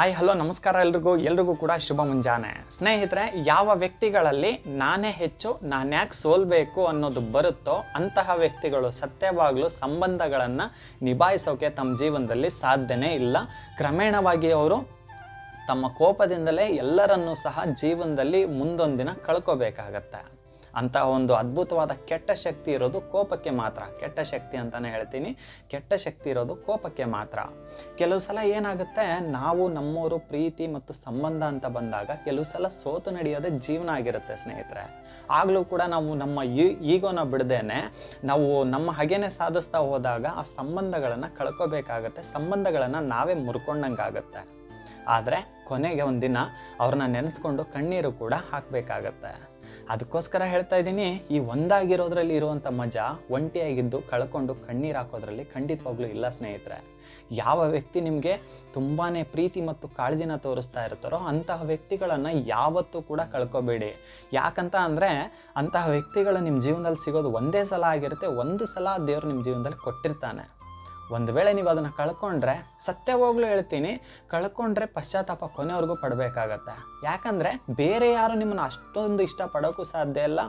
Hi hello ನಮಸ್ಕಾರ ಎಲ್ರಿಗೂ. ಎಲ್ರಿಗೂ ಕೂಡ ಶುಭ ಮುಂಜಾನೆ. ಸ್ನೇಹಿತರೆ, ಯಾವ ವ್ಯಕ್ತಿಗಳಲ್ಲಿ ನಾನೇ ಹೆಚ್ಚು ನಾನ್ಯಾಕೆ ಸೋಲ್ಬೇಕು ಅನ್ನೋದು ಬರುತ್ತೋ ಅಂತಹ ವ್ಯಕ್ತಿಗಳು ಸತ್ಯವಾಗಲೂ ಸಂಬಂಧಗಳನ್ನು ನಿಭಾಯಿಸೋಕೆ ತಮ್ಮ ಜೀವನದಲ್ಲಿ ಸಾಧ್ಯನೇ ಇಲ್ಲ. ಕ್ರಮೇಣವಾಗಿ ಅವರು ತಮ್ಮ ಕೋಪದಿಂದಲೇ ಎಲ್ಲರನ್ನೂ ಸಹ ಜೀವನದಲ್ಲಿ ಮುಂದೊಂದಿನ ಕಳ್ಕೋಬೇಕಾಗತ್ತೆ. ಅಂತಹ ಒಂದು ಅದ್ಭುತವಾದ ಕೆಟ್ಟ ಶಕ್ತಿ ಇರೋದು ಕೋಪಕ್ಕೆ ಮಾತ್ರ. ಕೆಟ್ಟ ಶಕ್ತಿ ಅಂತಾನೆ ಹೇಳ್ತೀನಿ. ಕೆಟ್ಟ ಶಕ್ತಿ ಇರೋದು ಕೋಪಕ್ಕೆ ಮಾತ್ರ. ಕೆಲವು ಸಲ ಏನಾಗುತ್ತೆ? ನಾವು ನಮ್ಮವರು ಪ್ರೀತಿ ಮತ್ತು ಸಂಬಂಧ ಅಂತ ಬಂದಾಗ ಕೆಲವು ಸಲ ಸೋತು ನಡೆಯೋದೇ ಜೀವನ ಆಗಿರುತ್ತೆ ಸ್ನೇಹಿತರೆ. ಆಗಲೂ ಕೂಡ ನಾವು ನಮ್ಮ ಈಗೋನ ಬಿಡದೇನೆ ನಾವು ನಮ್ಮ ಹಾಗೇನೆ ಸಾಧಿಸ್ತಾ ಹೋದಾಗ ಆ ಸಂಬಂಧಗಳನ್ನು ಕಳ್ಕೋಬೇಕಾಗತ್ತೆ. ಸಂಬಂಧಗಳನ್ನು ನಾವೇ ಮುರ್ಕೊಂಡಂಗಾಗತ್ತೆ. ಆದರೆ ಕೊನೆಗೆ ಒಂದಿನ ಅವ್ರನ್ನ ನೆನೆಸ್ಕೊಂಡು ಕಣ್ಣೀರು ಕೂಡ ಹಾಕಬೇಕಾಗತ್ತೆ. ಅದಕ್ಕೋಸ್ಕರ ಹೇಳ್ತಾ ಇದ್ದೀನಿ, ಈ ಒಂದಾಗಿರೋದ್ರಲ್ಲಿ ಇರುವಂಥ ಮಜಾ, ಒಂಟಿಯಾಗಿದ್ದು ಕಳ್ಕೊಂಡು ಕಣ್ಣೀರು ಹಾಕೋದ್ರಲ್ಲಿ ಖಂಡಿತವಾಗ್ಲೂ ಇಲ್ಲ ಸ್ನೇಹಿತರೆ. ಯಾವ ವ್ಯಕ್ತಿ ನಿಮಗೆ ತುಂಬಾ ಪ್ರೀತಿ ಮತ್ತು ಕಾಳಜಿನ ತೋರಿಸ್ತಾ ಇರ್ತಾರೋ ಅಂತಹ ವ್ಯಕ್ತಿಗಳನ್ನು ಯಾವತ್ತೂ ಕೂಡ ಕಳ್ಕೊಬೇಡಿ. ಯಾಕಂತ ಅಂದರೆ ಅಂತಹ ವ್ಯಕ್ತಿಗಳು ನಿಮ್ಮ ಜೀವನದಲ್ಲಿ ಸಿಗೋದು ಒಂದೇ ಸಲ ಆಗಿರುತ್ತೆ, ಒಂದು ಸಲ ದೇವರು ನಿಮ್ಮ ಜೀವನದಲ್ಲಿ ಕೊಟ್ಟಿರ್ತಾನೆ. ಒಂದು ವೇಳೆ ನೀವು ಅದನ್ನು ಕಳ್ಕೊಂಡ್ರೆ, ಸತ್ಯವಾಗ್ಲೂ ಹೇಳ್ತೀನಿ, ಕಳ್ಕೊಂಡ್ರೆ ಪಶ್ಚಾತ್ತಾಪ ಕೊನೆವರೆಗೂ ಪಡಬೇಕಾಗತ್ತೆ. ಯಾಕಂದರೆ ಬೇರೆ ಯಾರು ನಿಮ್ಮನ್ನು ಅಷ್ಟೊಂದು ಇಷ್ಟಪಡೋಕ್ಕೂ ಸಾಧ್ಯ ಇಲ್ಲ.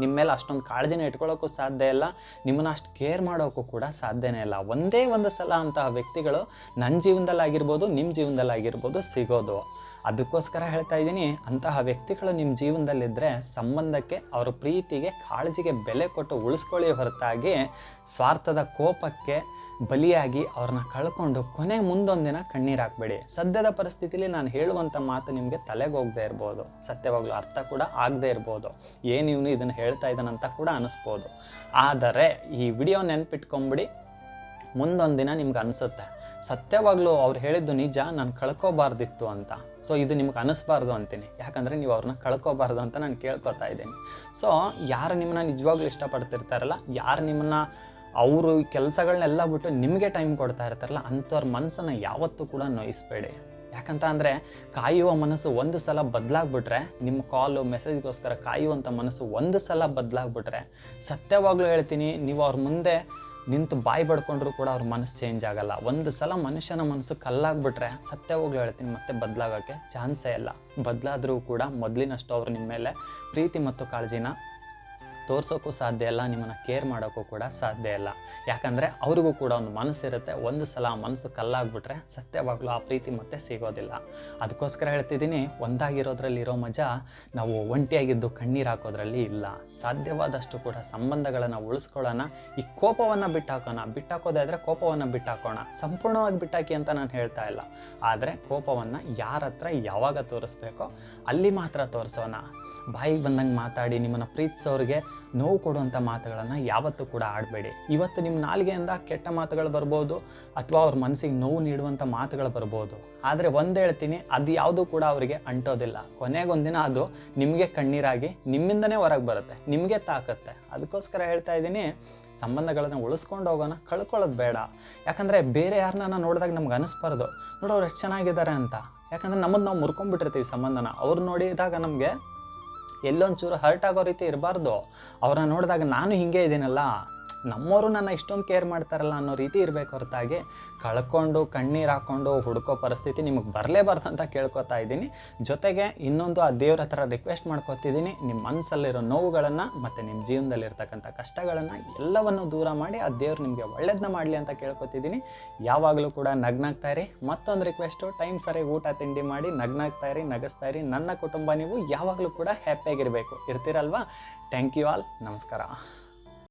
ನಿಮ್ಮ ಮೇಲೆ ಅಷ್ಟೊಂದು ಕಾಳಜಿನ ಇಟ್ಕೊಳ್ಳೋಕ್ಕೂ ಸಾಧ್ಯ ಇಲ್ಲ, ನಿಮ್ಮನ್ನು ಅಷ್ಟು ಕೇರ್ ಮಾಡೋಕ್ಕೂ ಕೂಡ ಸಾಧ್ಯನೇ ಇಲ್ಲ. ಒಂದೇ ಒಂದು ಸಲ ಅಂತಹ ವ್ಯಕ್ತಿಗಳು ನನ್ನ ಜೀವನದಲ್ಲಾಗಿರ್ಬೋದು ನಿಮ್ಮ ಜೀವನದಲ್ಲಾಗಿರ್ಬೋದು ಸಿಗೋದು. ಅದಕ್ಕೋಸ್ಕರ ಹೇಳ್ತಾ ಇದ್ದೀನಿ, ಅಂತಹ ವ್ಯಕ್ತಿಗಳು ನಿಮ್ಮ ಜೀವನದಲ್ಲಿದ್ದರೆ ಸಂಬಂಧಕ್ಕೆ, ಅವರ ಪ್ರೀತಿಗೆ, ಕಾಳಜಿಗೆ ಬೆಲೆ ಕೊಟ್ಟು ಉಳಿಸ್ಕೊಳ್ಳಿ ಹೊರತಾಗಿ ಸ್ವಾರ್ಥದ ಕೋಪಕ್ಕೆ ಬಲಿಯಾಗಿ ಅವ್ರನ್ನ ಕಳ್ಕೊಂಡು ಕೊನೆ ಮುಂದೊಂದಿನ ಕಣ್ಣೀರು ಹಾಕ್ಬೇಡಿ. ಸದ್ಯದ ಪರಿಸ್ಥಿತಿಲಿ ನಾನು ಹೇಳುವಂಥ ಮಾತು ನಿಮಗೆ ತಲೆಗೆ ಹೋಗದೆ ಇರ್ಬೋದು. ಸತ್ಯವಾಗ್ಲೂ ಅರ್ಥ ಕೂಡ ಆಗದೆ ಇರ್ಬೋದು. ಏನು ಇವನು ಇದನ್ನು ಹೇಳ್ತಾ ಇದ್ದಾನಂತ ಕೂಡ ಅನಿಸ್ಬೋದು. ಆದರೆ ಈ ವಿಡಿಯೋ ನೆನ್ಪಿಟ್ಕೊಂಬಿಡಿ, ಮುಂದೊಂದು ದಿನ ನಿಮ್ಗೆ ಅನಿಸುತ್ತೆ, ಸತ್ಯವಾಗ್ಲೂ ಅವ್ರು ಹೇಳಿದ್ದು ನಿಜ, ನಾನು ಕಳ್ಕೊಬಾರ್ದಿತ್ತು ಅಂತ. ಸೊ ಇದು ನಿಮ್ಗೆ ಅನಿಸ್ಬಾರ್ದು ಅಂತೀನಿ. ಯಾಕಂದರೆ ನೀವು ಅವ್ರನ್ನ ಕಳ್ಕೊಬಾರ್ದು ಅಂತ ನಾನು ಕೇಳ್ಕೊತಾ ಇದ್ದೀನಿ. ಸೊ ಯಾರು ನಿಮ್ಮನ್ನ ನಿಜವಾಗ್ಲೂ ಇಷ್ಟಪಡ್ತಿರ್ತಾರಲ್ಲ, ಯಾರು ನಿಮ್ಮನ್ನ ಅವರು ಕೆಲಸಗಳನ್ನೆಲ್ಲ ಬಿಟ್ಟು ನಿಮಗೆ ಟೈಮ್ ಕೊಡ್ತಾ ಇರ್ತಾರಲ್ಲ, ಅಂಥವ್ರ ಮನಸ್ಸನ್ನು ಯಾವತ್ತೂ ಕೂಡ ನೋಯಿಸ್ಬೇಡಿ. ಯಾಕಂತ ಅಂದರೆ ಕಾಯುವ ಮನಸ್ಸು ಒಂದು ಸಲ ಬದಲಾಗ್ಬಿಟ್ರೆ ನಿಮ್ಮ ಕಾಲು ಮೆಸೇಜ್ಗೋಸ್ಕರ ಕಾಯುವಂಥ ಮನಸ್ಸು ಒಂದು ಸಲ ಬದಲಾಗ್ಬಿಟ್ರೆ ಸತ್ಯವಾಗ್ಲೂ ಹೇಳ್ತೀನಿ, ನೀವು ಅವ್ರ ಮುಂದೆ ನಿಂತು ಬಾಯಿ ಬಡ್ಕೊಂಡ್ರು ಕೂಡ ಅವ್ರ ಮನಸ್ಸು ಚೇಂಜ್ ಆಗಲ್ಲ. ಒಂದು ಸಲ ಮನುಷ್ಯನ ಮನಸ್ಸು ಕಲ್ಲಾಗ್ಬಿಟ್ರೆ ಸತ್ಯವಾಗ್ಲೂ ಹೇಳ್ತೀನಿ, ಮತ್ತೆ ಬದಲಾಗೋಕ್ಕೆ ಚಾನ್ಸೇ ಇಲ್ಲ. ಬದಲಾದರೂ ಕೂಡ ಮೊದಲಿನಷ್ಟು ಅವರು ನಿಮ್ಮ ಮೇಲೆ ಪ್ರೀತಿ ಮತ್ತು ಕಾಳಜಿನ ತೋರ್ಸೋಕ್ಕೂ ಸಾಧ್ಯ ಇಲ್ಲ, ನಿಮ್ಮನ್ನು ಕೇರ್ ಮಾಡೋಕ್ಕೂ ಕೂಡ ಸಾಧ್ಯ ಇಲ್ಲ. ಯಾಕಂದರೆ ಅವ್ರಿಗೂ ಕೂಡ ಒಂದು ಮನಸ್ಸಿರುತ್ತೆ. ಒಂದು ಸಲ ಮನಸ್ಸು ಕಲ್ಲಾಗ್ಬಿಟ್ರೆ ಸತ್ಯವಾಗಲೂ ಆ ಪ್ರೀತಿ ಮತ್ತೆ ಸಿಗೋದಿಲ್ಲ. ಅದಕ್ಕೋಸ್ಕರ ಹೇಳ್ತಿದ್ದೀನಿ ಒಂದಾಗಿರೋದ್ರಲ್ಲಿ ಇರೋ ಮಜಾ, ನಾವು ಒಂಟಿಯಾಗಿದ್ದು ಕಣ್ಣೀರು ಹಾಕೋದ್ರಲ್ಲಿ ಇಲ್ಲ. ಸಾಧ್ಯವಾದಷ್ಟು ಕೂಡ ಸಂಬಂಧಗಳನ್ನು ಉಳಿಸ್ಕೊಳ್ಳೋಣ. ಈ ಕೋಪವನ್ನು ಬಿಟ್ಟಾಕೋಣ. ಬಿಟ್ಟಾಕೋದಾದರೆ ಕೋಪವನ್ನು ಬಿಟ್ಟಾಕೋಣ. ಸಂಪೂರ್ಣವಾಗಿ ಬಿಟ್ಟಾಕಿ ಅಂತ ನಾನು ಹೇಳ್ತಾ ಇಲ್ಲ. ಆದರೆ ಕೋಪವನ್ನು ಯಾರ ಹತ್ರ ಯಾವಾಗ ತೋರಿಸ್ಬೇಕೋ ಅಲ್ಲಿ ಮಾತ್ರ ತೋರಿಸೋಣ. ಬಾಯಿಗೆ ಬಂದಂಗೆ ಮಾತಾಡಿ, ನಿಮ್ಮನ್ನು ಪ್ರೀತಿಸೋರಿಗೆ ನೋವು ಕೊಡುವಂಥ ಮಾತುಗಳನ್ನು ಯಾವತ್ತೂ ಕೂಡ ಆಡಬೇಡಿ. ಇವತ್ತು ನಿಮ್ಮ ನಾಲಿಗೆಯಿಂದ ಕೆಟ್ಟ ಮಾತುಗಳು ಬರ್ಬೋದು ಅಥವಾ ಅವ್ರ ಮನಸ್ಸಿಗೆ ನೋವು ನೀಡುವಂಥ ಮಾತುಗಳು ಬರ್ಬೋದು. ಆದರೆ ಒಂದು ಹೇಳ್ತೀನಿ, ಅದು ಯಾವುದೂ ಕೂಡ ಅವರಿಗೆ ಅಂಟೋದಿಲ್ಲ. ಕೊನೆಗೊಂದಿನ ಅದು ನಿಮಗೆ ಕಣ್ಣೀರಾಗಿ ನಿಮ್ಮಿಂದನೇ ಹೊರಗೆ ಬರುತ್ತೆ, ನಿಮಗೆ ತಾಕತ್ತೆ. ಅದಕ್ಕೋಸ್ಕರ ಹೇಳ್ತಾ ಇದ್ದೀನಿ, ಸಂಬಂಧಗಳನ್ನು ಉಳಿಸ್ಕೊಂಡು ಹೋಗೋಣ, ಕಳ್ಕೊಳ್ಳೋದು ಬೇಡ. ಯಾಕಂದರೆ ಬೇರೆ ಯಾರನ್ನ ನೋಡಿದಾಗ ನಮ್ಗೆ ಅನಿಸ್ಬಾರ್ದು. ನೋಡು ಅವ್ರು ಎಷ್ಟು ಚೆನ್ನಾಗಿದ್ದಾರೆ ಅಂತ. ಯಾಕಂದರೆ ನಮ್ಮದು ನಾವು ಮುರ್ಕೊಂಡ್ಬಿಟ್ಟಿರ್ತೀವಿ ಸಂಬಂಧನ. ಅವ್ರು ನೋಡಿದಾಗ ನಮಗೆ ಎಲ್ಲೊಂಚೂರು ಹರ್ಟ್ ಆಗೋ ರೀತಿ ಇರಬಾರ್ದು. ಅವ್ರನ್ನ ನೋಡಿದಾಗ ನಾನು ಹಿಂಗೆ ಇದ್ದೀನಲ್ಲ. ನಮ್ಮವರು ನನ್ನ ಇಷ್ಟೊಂದು ಕೇರ್ ಮಾಡ್ತಾರಲ್ಲ ಅನ್ನೋ ರೀತಿ ಇರಬೇಕು ಹೊರತಾಗಿ ಕಳ್ಕೊಂಡು, ಕಣ್ಣೀರು ಹಾಕ್ಕೊಂಡು ಹುಡ್ಕೋ ಪರಿಸ್ಥಿತಿ ನಿಮಗೆ ಬರಲೇಬಾರ್ದು ಅಂತ ಕೇಳ್ಕೊತಾ ಇದ್ದೀನಿ. ಜೊತೆಗೆ ಇನ್ನೊಂದು ಆ ದೇವ್ರ ಹತ್ರ ರಿಕ್ವೆಸ್ಟ್ ಮಾಡ್ಕೊತಿದ್ದೀನಿ. ನಿಮ್ಮ ಮನಸ್ಸಲ್ಲಿರೋ ನೋವುಗಳನ್ನು ಮತ್ತು ನಿಮ್ಮ ಜೀವನದಲ್ಲಿರ್ತಕ್ಕಂಥ ಕಷ್ಟಗಳನ್ನು ಎಲ್ಲವನ್ನು ದೂರ ಮಾಡಿ ಆ ದೇವ್ರು ನಿಮಗೆ ಒಳ್ಳೇದನ್ನ ಮಾಡಲಿ ಅಂತ ಕೇಳ್ಕೊತಿದ್ದೀನಿ. ಯಾವಾಗಲೂ ಕೂಡ ನಗ್ನಾಗ್ತಾ ಇರಿ. ಮತ್ತೊಂದು ರಿಕ್ವೆಸ್ಟು ಟೈಮ್ ಸರಿ ಊಟ ತಿಂಡಿ ಮಾಡಿ ನಗ್ನಾಗ್ತಾ ಇರಿ, ನಗಿಸ್ತಾ ಇರಿ. ನನ್ನ ಕುಟುಂಬ ನೀವು ಯಾವಾಗಲೂ ಕೂಡ ಹ್ಯಾಪಿಯಾಗಿರಬೇಕು ಇರ್ತೀರಲ್ವಾ? ಥ್ಯಾಂಕ್ ಯು ಆಲ್ ನಮಸ್ಕಾರ.